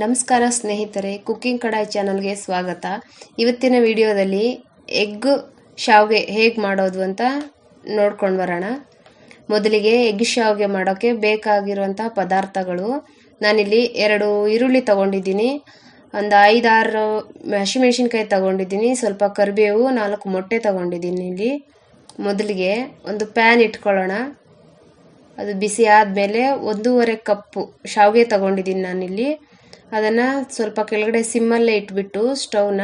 ನಮಸ್ಕಾರ ಸ್ನೇಹಿತರೆ, ಕುಕ್ಕಿಂಗ್ ಕಡಾಯಿ ಚಾನಲ್ಗೆ ಸ್ವಾಗತ. ಇವತ್ತಿನ ವಿಡಿಯೋದಲ್ಲಿ ಎಗ್ ಶಾವ್ಗೆ ಹೇಗೆ ಮಾಡೋದು ಅಂತ ನೋಡ್ಕೊಂಡು ಬರೋಣ. ಮೊದಲಿಗೆ ಎಗ್ ಶಾವ್ಗೆ ಮಾಡೋಕ್ಕೆ ಬೇಕಾಗಿರುವಂಥ ಪದಾರ್ಥಗಳು. ನಾನಿಲ್ಲಿ ಎರಡು ಈರುಳ್ಳಿ ತಗೊಂಡಿದ್ದೀನಿ. ಒಂದು ಐದಾರು ಹಸಿಮೆಣಸಿನ್ಕಾಯಿ ತಗೊಂಡಿದ್ದೀನಿ. ಸ್ವಲ್ಪ ಕರಿಬೇವು, ನಾಲ್ಕು ಮೊಟ್ಟೆ ತಗೊಂಡಿದ್ದೀನಿ ಇಲ್ಲಿ. ಮೊದಲಿಗೆ ಒಂದು ಪ್ಯಾನ್ ಇಟ್ಕೊಳ್ಳೋಣ. ಅದು ಬಿಸಿ ಆದಮೇಲೆ ಒಂದೂವರೆ ಕಪ್ಪು ಶಾವಿಗೆ ತಗೊಂಡಿದ್ದೀನಿ ನಾನಿಲ್ಲಿ. ಅದನ್ನು ಸ್ವಲ್ಪ ಕೆಳಗಡೆ ಸಿಮ್ಮಲ್ಲೇ ಇಟ್ಬಿಟ್ಟು ಸ್ಟವ್ನ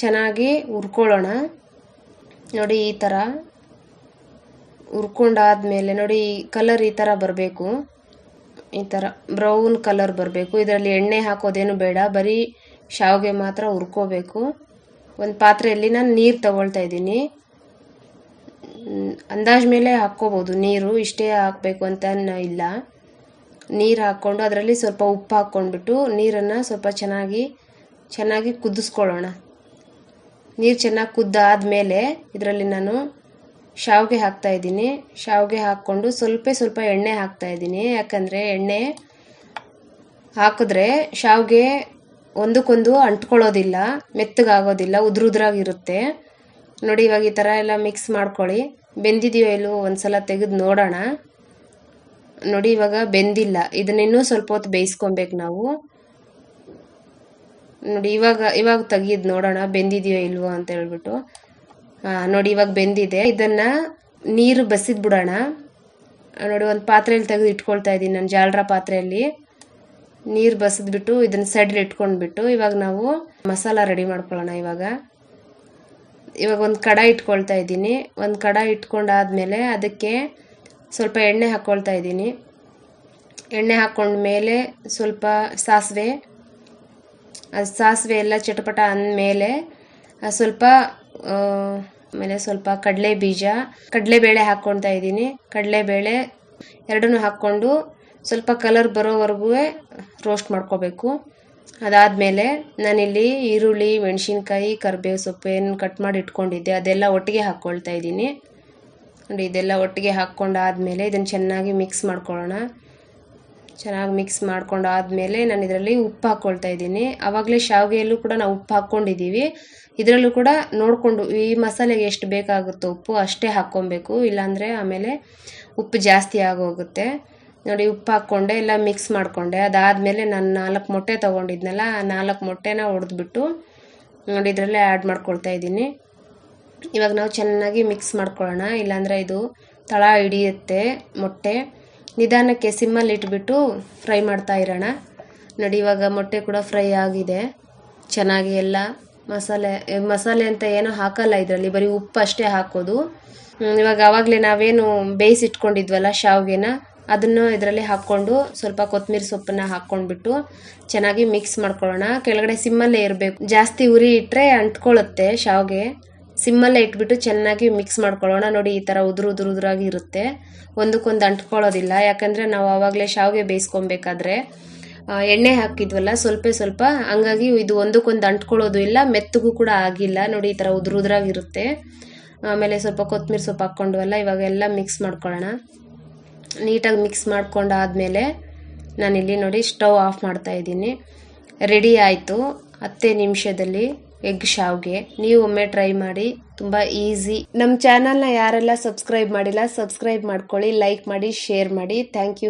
ಚೆನ್ನಾಗಿ ಹುರ್ಕೊಳ್ಳೋಣ. ನೋಡಿ ಈ ಥರ ಹುರ್ಕೊಂಡಾದಮೇಲೆ ನೋಡಿ ಕಲರ್ ಈ ಥರ ಬರಬೇಕು. ಈ ಥರ ಬ್ರೌನ್ ಕಲರ್ ಬರಬೇಕು. ಇದರಲ್ಲಿ ಎಣ್ಣೆ ಹಾಕೋದೇನು ಬೇಡ. ಬರೀ ಶಾವಿಗೆ ಮಾತ್ರ ಹುರ್ಕೋಬೇಕು. ಒಂದು ಪಾತ್ರೆಯಲ್ಲಿ ನಾನು ನೀರು ತಗೊಳ್ತಾ ಇದ್ದೀನಿ. ಅಂದಾಜ ಮೇಲೆ ಹಾಕ್ಕೋಬೋದು. ನೀರು ಇಷ್ಟೇ ಹಾಕಬೇಕು ಅಂತ ಇಲ್ಲ. ನೀರು ಹಾಕ್ಕೊಂಡು ಅದರಲ್ಲಿ ಸ್ವಲ್ಪ ಉಪ್ಪು ಹಾಕ್ಕೊಂಡ್ಬಿಟ್ಟು ನೀರನ್ನು ಸ್ವಲ್ಪ ಚೆನ್ನಾಗಿ ಚೆನ್ನಾಗಿ ಕುದಿಸ್ಕೊಳ್ಳೋಣ. ನೀರು ಚೆನ್ನಾಗಿ ಕುದ್ದಾದಮೇಲೆ ಇದರಲ್ಲಿ ನಾನು ಶಾವಿಗೆ ಹಾಕ್ತಾ ಇದ್ದೀನಿ. ಶಾವಿಗೆ ಹಾಕ್ಕೊಂಡು ಸ್ವಲ್ಪ ಸ್ವಲ್ಪ ಎಣ್ಣೆ ಹಾಕ್ತಾ ಇದ್ದೀನಿ. ಯಾಕಂದರೆ ಎಣ್ಣೆ ಹಾಕಿದ್ರೆ ಶಾವಿಗೆ ಒಂದಕ್ಕೊಂದು ಅಂಟ್ಕೊಳ್ಳೋದಿಲ್ಲ, ಮೆತ್ತಗಾಗೋದಿಲ್ಲ ಉದ್ರ ಉದ್ರಾಗಿರುತ್ತೆ ನೋಡಿ ಇವಾಗ ಈ ಥರ ಎಲ್ಲ ಮಿಕ್ಸ್ ಮಾಡ್ಕೊಳ್ಳಿ. ಬೆಂದಿದೆಯೋ ಒಂದು ಸಲ ತೆಗೆದು ನೋಡೋಣ. ನೋಡಿ, ಇವಾಗ ಬೆಂದಿಲ್ಲ. ಇದನ್ನಿನ್ನೂ ಸ್ವಲ್ಪ ಹೊತ್ತು ಬೇಯಿಸ್ಕೊಬೇಕು ನಾವು. ನೋಡಿ, ಇವಾಗ ಇವಾಗ ತೆಗಿಯೋದು ನೋಡೋಣ, ಬೆಂದಿದೆಯೋ ಇಲ್ವೋ ಅಂತ ಹೇಳ್ಬಿಟ್ಟು. ನೋಡಿ, ಇವಾಗ ಬೆಂದಿದೆ. ಇದನ್ನ ನೀರು ಬಸಿದ್ ಬಿಡೋಣ ನೋಡಿ, ಒಂದು ಪಾತ್ರೆಯಲ್ಲಿ ತೆಗೆದು ಇಟ್ಕೊಳ್ತಾ ಇದ್ದೀನಿ ನಾನು, ಜಾಲ್ರ ಪಾತ್ರೆಯಲ್ಲಿ. ನೀರು ಬಸಿದ್ಬಿಟ್ಟು ಇದನ್ನ ಸೈಡಲ್ಲಿ ಇಟ್ಕೊಂಡ್ಬಿಟ್ಟು ಇವಾಗ ನಾವು ಮಸಾಲ ರೆಡಿ ಮಾಡ್ಕೊಳ್ಳೋಣ ಇವಾಗ. ಇವಾಗ ಒಂದು ಕಡ ಇಟ್ಕೊಳ್ತಾ ಇದ್ದೀನಿ ಒಂದು ಕಡ ಇಟ್ಕೊಂಡಾದ್ಮೇಲೆ ಅದಕ್ಕೆ ಸ್ವಲ್ಪ ಎಣ್ಣೆ ಹಾಕ್ಕೊಳ್ತಾ ಇದ್ದೀನಿ. ಎಣ್ಣೆ ಹಾಕ್ಕೊಂಡ ಮೇಲೆ ಸ್ವಲ್ಪ ಸಾಸಿವೆ. ಅದು ಸಾಸಿವೆ ಎಲ್ಲ ಚಟಪಟ ಅಂದಮೇಲೆ ಸ್ವಲ್ಪ ಆಮೇಲೆ ಸ್ವಲ್ಪ ಕಡಲೆ ಬೀಜ ಕಡಲೆಬೇಳೆ ಹಾಕ್ಕೊಳ್ತಾ ಇದ್ದೀನಿ. ಕಡಲೆಬೇಳೆ ಎರಡನ್ನೂ ಹಾಕ್ಕೊಂಡು ಸ್ವಲ್ಪ ಕಲರ್ ಬರೋವರೆಗೂ ರೋಸ್ಟ್ ಮಾಡ್ಕೋಬೇಕು. ಅದಾದಮೇಲೆ ನಾನಿಲ್ಲಿ ಈರುಳ್ಳಿ, ಮೆಣಸಿನ್ಕಾಯಿ, ಕರಿಬೇವು ಸೊಪ್ಪು ಏನು ಕಟ್ ಮಾಡಿ ಇಟ್ಕೊಂಡಿದ್ದೆ ಅದೆಲ್ಲ ಒಟ್ಟಿಗೆ ಹಾಕ್ಕೊಳ್ತಾ ಇದ್ದೀನಿ. ನೋಡಿ, ಇದೆಲ್ಲ ಒಟ್ಟಿಗೆ ಹಾಕ್ಕೊಂಡಾದ್ಮೇಲೆ ಇದನ್ನು ಚೆನ್ನಾಗಿ ಮಿಕ್ಸ್ ಮಾಡ್ಕೊಳ್ಳೋಣ. ಚೆನ್ನಾಗಿ ಮಿಕ್ಸ್ ಮಾಡ್ಕೊಂಡಾದ್ಮೇಲೆ ನಾನು ಇದರಲ್ಲಿ ಉಪ್ಪು ಹಾಕ್ಕೊಳ್ತಾ ಇದ್ದೀನಿ. ಆವಾಗಲೇ ಶಾವಿಗೆಯಲ್ಲೂ ಕೂಡ ನಾವು ಉಪ್ಪು ಹಾಕ್ಕೊಂಡಿದ್ದೀವಿ ಇದರಲ್ಲೂ ಕೂಡ ನೋಡಿಕೊಂಡು ಈ ಮಸಾಲೆಗೆ ಎಷ್ಟು ಬೇಕಾಗುತ್ತೋ ಉಪ್ಪು ಅಷ್ಟೇ ಹಾಕ್ಕೊಬೇಕು. ಇಲ್ಲಾಂದರೆ ಆಮೇಲೆ ಉಪ್ಪು ಜಾಸ್ತಿ ಆಗೋಗುತ್ತೆ. ನೋಡಿ, ಉಪ್ಪು ಹಾಕ್ಕೊಂಡೆ, ಎಲ್ಲ ಮಿಕ್ಸ್ ಮಾಡಿಕೊಂಡೆ. ಅದಾದಮೇಲೆ ನಾನು ನಾಲ್ಕು ಮೊಟ್ಟೆ ತೊಗೊಂಡಿದ್ನಲ್ಲ, ಆ ನಾಲ್ಕು ಮೊಟ್ಟೆನ ಹೊಡೆದ್ಬಿಟ್ಟು ನೋಡಿ, ಇದರಲ್ಲೇ ಆ್ಯಡ್ ಮಾಡ್ಕೊಳ್ತಾ ಇದ್ದೀನಿ. ಇವಾಗ ನಾವು ಚೆನ್ನಾಗಿ ಮಿಕ್ಸ್ ಮಾಡ್ಕೊಳ್ಳೋಣ. ಇಲ್ಲಾಂದರೆ ಇದು ತಳ ಹಿಡಿಯುತ್ತೆ, ಮೊಟ್ಟೆ. ನಿಧಾನಕ್ಕೆ ಸಿಮ್ಮಲ್ಲಿ ಇಟ್ಬಿಟ್ಟು ಫ್ರೈ ಮಾಡ್ತಾ ಇರೋಣ. ನೋಡಿ, ಇವಾಗ ಮೊಟ್ಟೆ ಕೂಡ ಫ್ರೈ ಆಗಿದೆ. ಚೆನ್ನಾಗಿ ಎಲ್ಲ ಮಸಾಲೆ ಮಸಾಲೆ ಅಂತ ಏನೂ ಹಾಕಲ್ಲ ಇದರಲ್ಲಿ, ಬರೀ ಉಪ್ಪು ಅಷ್ಟೇ ಹಾಕೋದು. ಇವಾಗ ಆವಾಗಲೇ ನಾವೇನು ಬೇಯಿಸಿಟ್ಕೊಂಡಿದ್ವಲ್ಲ ಶಾವ್ಗೆನ, ಅದನ್ನು ಇದರಲ್ಲಿ ಹಾಕ್ಕೊಂಡು ಸ್ವಲ್ಪ ಕೊತ್ತಂಬರಿ ಸೊಪ್ಪನ್ನ ಹಾಕ್ಕೊಂಡ್ಬಿಟ್ಟು ಚೆನ್ನಾಗಿ ಮಿಕ್ಸ್ ಮಾಡ್ಕೊಳ್ಳೋಣ. ಕೆಳಗಡೆ ಸಿಮ್ಮಲ್ಲೇ ಇರಬೇಕು. ಜಾಸ್ತಿ ಉರಿ ಇಟ್ಟರೆ ಅಂಟ್ಕೊಳ್ಳುತ್ತೆ ಶಾವ್ಗೆ. ಸಿಮ್ಮಲ್ಲೇ ಇಟ್ಬಿಟ್ಟು ಚೆನ್ನಾಗಿ ಮಿಕ್ಸ್ ಮಾಡ್ಕೊಳ್ಳೋಣ. ನೋಡಿ, ಈ ಥರ ಉದುರು ಉದುರು ಉದುರಾಗಿ ಇರುತ್ತೆ. ಒಂದಕ್ಕೊಂದು ಅಂಟ್ಕೊಳ್ಳೋದಿಲ್ಲ. ಯಾಕಂದರೆ ನಾವು ಆವಾಗಲೇ ಶಾವಿಗೆ ಬೇಯಿಸ್ಕೊಬೇಕಾದ್ರೆ ಎಣ್ಣೆ ಹಾಕಿದ್ವಲ್ಲ, ಸ್ವಲ್ಪ ಸ್ವಲ್ಪ. ಹಂಗಾಗಿ ಇದು ಒಂದಕ್ಕೊಂದು ಅಂಟ್ಕೊಳ್ಳೋದು ಇಲ್ಲ, ಮೆತ್ತಗೂ ಕೂಡ ಆಗಿಲ್ಲ. ನೋಡಿ, ಈ ಥರ ಉದುರು ಉದುರಾಗಿರುತ್ತೆ ಆಮೇಲೆ ಸ್ವಲ್ಪ ಕೊತ್ತಂಬರಿ ಸೊಪ್ಪು ಹಾಕ್ಕೊಂಡ್ವಲ್ಲ ಇವಾಗ ಎಲ್ಲ ಮಿಕ್ಸ್ ಮಾಡ್ಕೊಳ್ಳೋಣ. ನೀಟಾಗಿ ಮಿಕ್ಸ್ ಮಾಡ್ಕೊಂಡಾದಮೇಲೆ ನಾನಿಲ್ಲಿ ನೋಡಿ, ಸ್ಟವ್ ಆಫ್ ಮಾಡ್ತಾ ಇದ್ದೀನಿ. ರೆಡಿ ಆಯಿತು. ಹತ್ತೇ ನಿಮಿಷದಲ್ಲಿ ಎಗ್ ಶಾವ್ಗೆ. ನೀವು ಒಮ್ಮೆ ಟ್ರೈ ಮಾಡಿ, ತುಂಬಾ ಈಸಿ ನಮ್ಮ ಚಾನಲ್ನ ಯಾರೆಲ್ಲ ಸಬ್ಸ್ಕ್ರೈಬ್ ಮಾಡಿಲ್ಲ ಸಬ್ಸ್ಕ್ರೈಬ್ ಮಾಡ್ಕೊಳ್ಳಿ ಲೈಕ್ ಮಾಡಿ ಶೇರ್ ಮಾಡಿ. Thank you